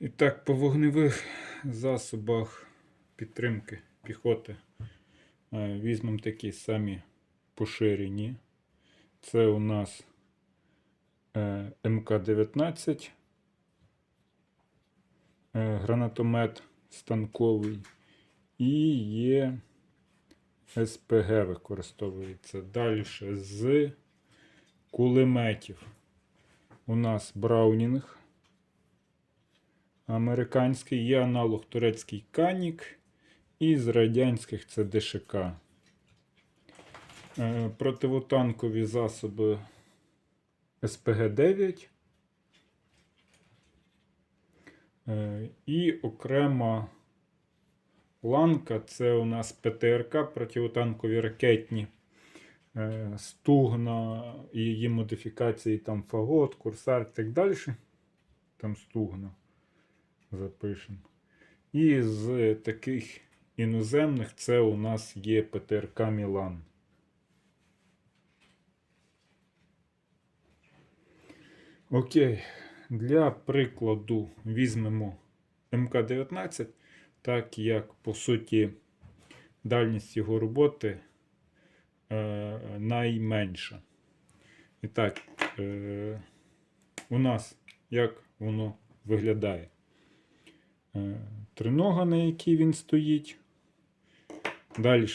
І так, по вогневих засобах підтримки піхоти е, візьмемо такі самі поширені. Це у нас е, МК-19, е, гранатомет станковий і є СПГ використовується. Далі з кулеметів. У нас Браунінг американський, є аналог турецький Канік, і з радянських це ДШК. Е, Противотанкові засоби СПГ-9. Е, І окрема ланка це у нас ПТРК, противотанкові ракетні. Е, Стугна її модифікації, там Фагот, Курсар і так далі. Там Стугна запишемо. І з таких іноземних це у нас є ПТРК Мілан. Окей, для прикладу візьмемо МК-19, так як по суті дальність його роботи е, найменша. І так, е, у нас як воно виглядає? Е, тринога, на якій він стоїть. Далі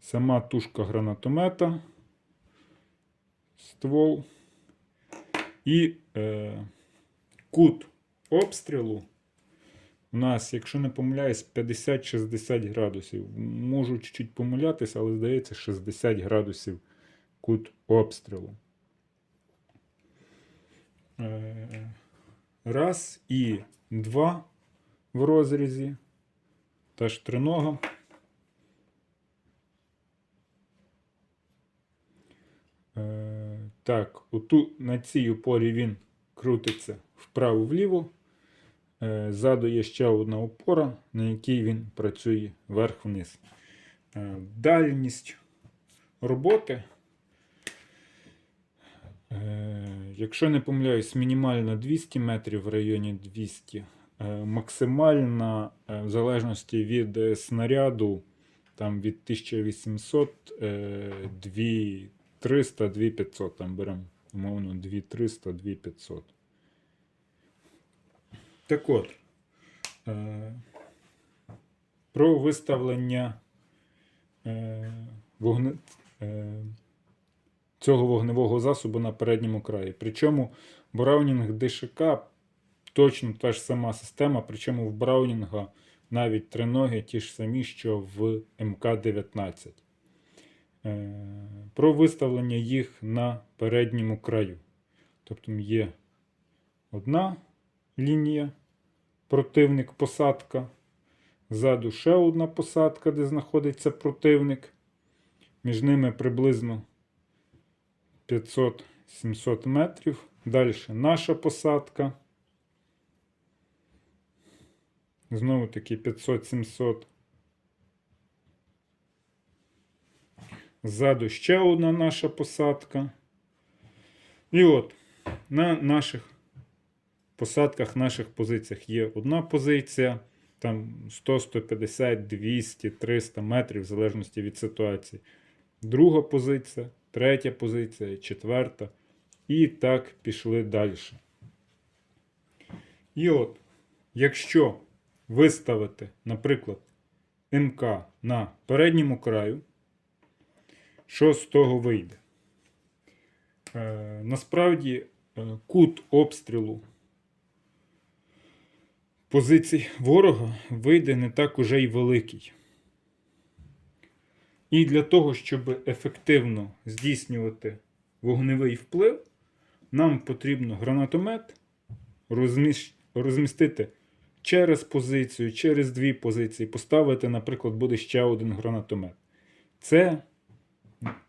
сама тушка гранатомета, ствол і е, кут обстрілу. У нас, якщо не помиляюсь, 50-60 градусів. Можу чуть-чуть помилятися, але здається 60 градусів кут обстрілу. Е, Раз і два в розрізі. Теж тринога. Е, Так, оту, на цій опорі він крутиться вправо-вліво. Е, Ззаду є ще одна опора, на якій він працює вверх-вниз. Е, Дальність роботи. Е, Якщо не помиляюсь, мінімально 200 метрів в районі 200. Е, Максимальна, е, в залежності від снаряду, там від 1800, е, 2300, 2500. Там беремо, умовно, 2300, 2500. Так от, про виставлення вогне, цього вогневого засобу на передньому краї. Причому Браунінг ДШК точно та ж сама система, причому в Браунінга навіть триноги ті ж самі, що в МК-19. Е, Про виставлення їх на передньому краю. Тобто є одна лінія, противник, посадка. Ззаду ще одна посадка, де знаходиться противник. Між ними приблизно 500-700 метрів. Далі наша посадка. Знову таки 500-700. Ззаду ще одна наша посадка. І от на наших посадках, наших позиціях є одна позиція. Там 100, 150, 200, 300 метрів, в залежності від ситуації. Друга позиція, третя позиція, четверта. І так пішли далі. І от, якщо виставити, наприклад, МК на передньому краю, що з того вийде? Е, насправді, е, кут обстрілу позицій ворога вийде не так уже й великий. І для того, щоб ефективно здійснювати вогневий вплив, нам потрібно гранатомет розмістити через позицію, через дві позиції, поставити, наприклад, буде ще один гранатомет. Це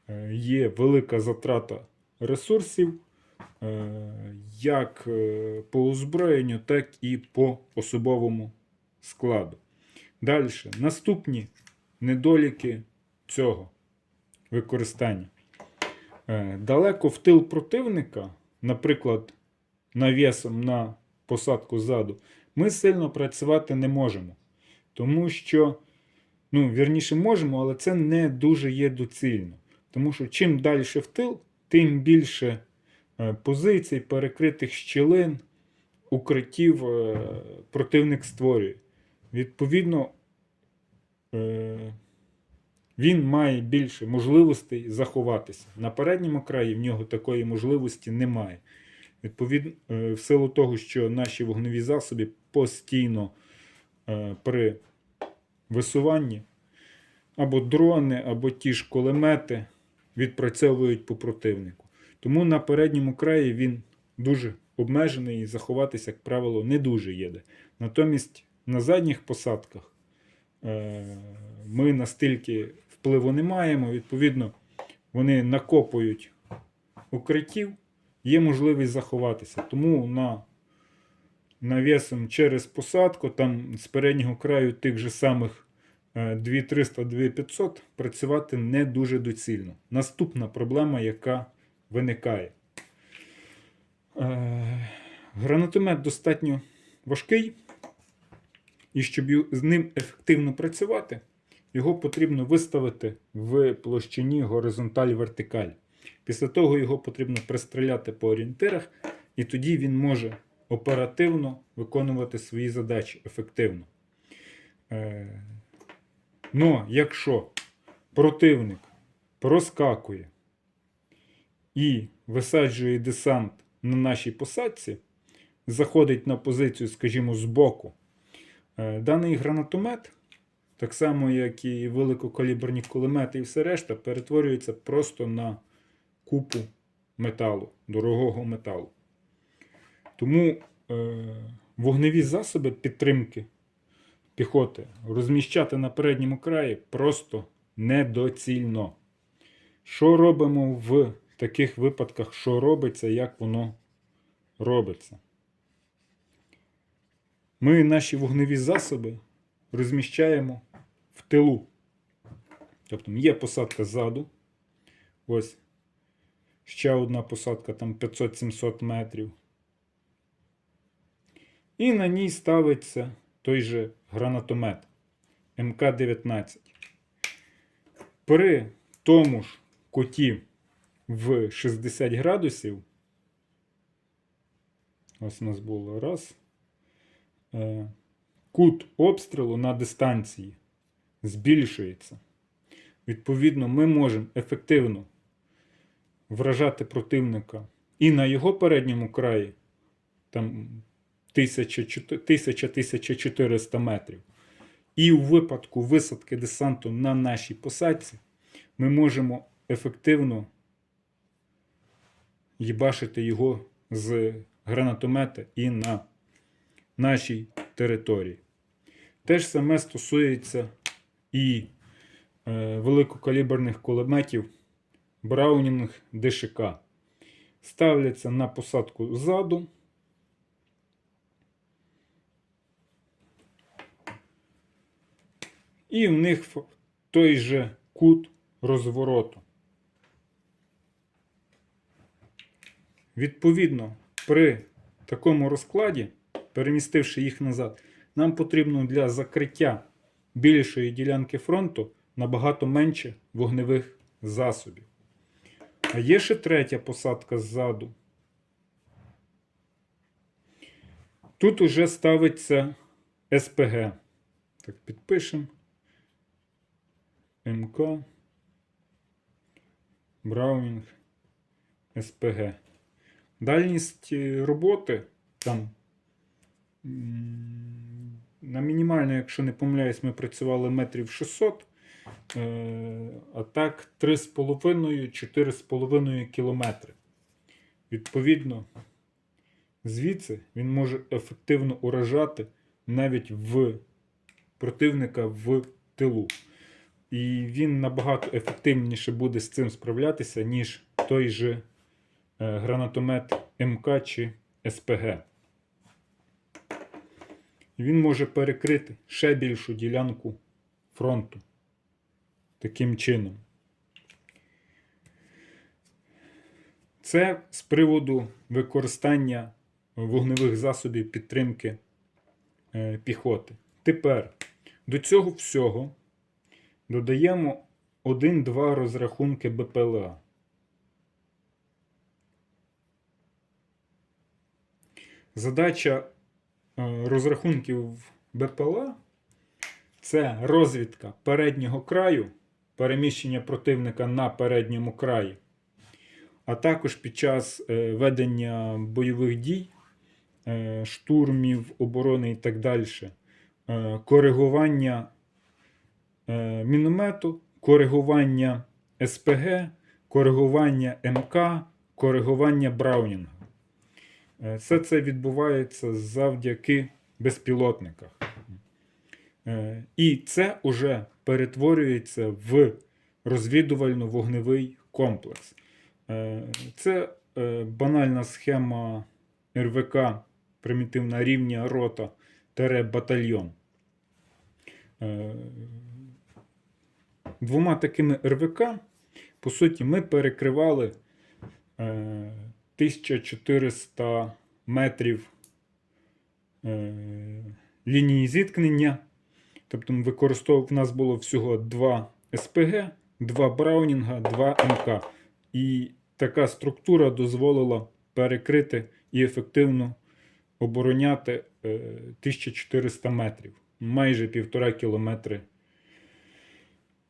е, є велика затрата ресурсів, е, як е, по озброєнню, так і по особовому складу. Далі, наступні недоліки цього використання. Е, Далеко в тил противника, наприклад, навісом на посадку ззаду, ми сильно працювати не можемо. Тому що, ну, вірніше, можемо, але це не дуже є доцільно. Тому що чим далі в тил, тим більше е, позицій, перекритих щілин, укриттів е, противник створює. Відповідно, він має більше можливостей заховатися. На передньому краї в нього такої можливості немає. Відповідно, е, в силу того, що наші вогневі засоби постійно е, при висуванні або дрони, або ті ж кулемети відпрацьовують по противнику. Тому на передньому краї він дуже обмежений і заховатися, як правило, не дуже їде. Натомість на задніх посадках е, ми настільки впливу не маємо, відповідно, вони накопують укриттів, є можливість заховатися. Тому на навісом через посадку, там з переднього краю тих же самих е, 2300-2500 працювати не дуже доцільно. Наступна проблема, яка виникає. Е, Гранатомет достатньо важкий, і щоб з ним ефективно працювати, його потрібно виставити в площині горизонталь-вертикаль. Після того його потрібно пристріляти по орієнтирах, і тоді він може оперативно виконувати свої задачі ефективно. Е, Но якщо противник проскакує і висаджує десант на нашій посадці, заходить на позицію, скажімо, збоку, е, даний гранатомет, так само як і великокаліберні кулемети і все решта, перетворюється просто на купу металу, дорогого металу. Тому е, вогневі засоби підтримки піхоти розміщати на передньому краї просто недоцільно. Що робимо в таких випадках, що робиться, як воно робиться? Ми наші вогневі засоби розміщаємо в тилу. Тобто є посадка ззаду. Ось ще одна посадка там 500-700 метрів. І на ній ставиться той же гранатомет МК-19. При тому ж куті в 60 градусів. Ось у нас було раз. Е, Кут обстрілу на дистанції збільшується. Відповідно, ми можемо ефективно вражати противника і на його передньому краї там 1000-1400 метрів. І у випадку висадки десанту на нашій посадці ми можемо ефективно їбашити його з гранатомета і на нашій території. Те ж саме стосується і е, великокаліберних кулеметів Браунінг ДШК. Ставляться на посадку ззаду. І в них той же кут розвороту. Відповідно, при такому розкладі, перемістивши їх назад, нам потрібно для закриття більшої ділянки фронту набагато менше вогневих засобів. А є ще третя посадка ззаду. Тут уже ставиться СПГ. Так, підпишемо. МК. Браунінг. СПГ. Дальність е, роботи там на мінімально, якщо не помиляюсь, ми працювали метрів 600, е, а так 3,5-4,5 кілометри. Відповідно, звідси він може ефективно уражати навіть в противника в тилу. І він набагато ефективніше буде з цим справлятися, ніж той же е, гранатомет МК чи СПГ. Він може перекрити ще більшу ділянку фронту. Таким чином. Це з приводу використання вогневих засобів підтримки е, піхоти. Тепер до цього всього додаємо 1-2 розрахунки БПЛА. Задача розрахунків БПЛА це розвідка переднього краю, переміщення противника на передньому краї, а також під час е, ведення бойових дій, е, штурмів, оборони і так далі, е, коригування е, міномету, коригування СПГ, коригування МК, коригування Браунінга. Е, Все це відбувається завдяки безпілотниках. Е, І це вже перетворюється в розвідувально-вогневий комплекс. Е, Це банальна схема РВК, примітивна рівня рота батальйон. Двома такими РВК, по суті, ми перекривали 1400 метрів е, лінії зіткнення. Тобто ми використовував, в нас було всього два СПГ, два Браунінга, два МК. І така структура дозволила перекрити і ефективно обороняти е, 1400 метрів, майже півтора кілометри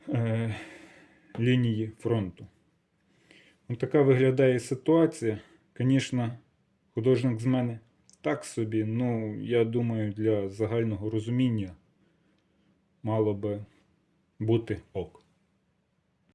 е, лінії фронту. Ось така виглядає ситуація. Звісно, художник з мене так собі, ну, я думаю, для загального розуміння мало би бути ок.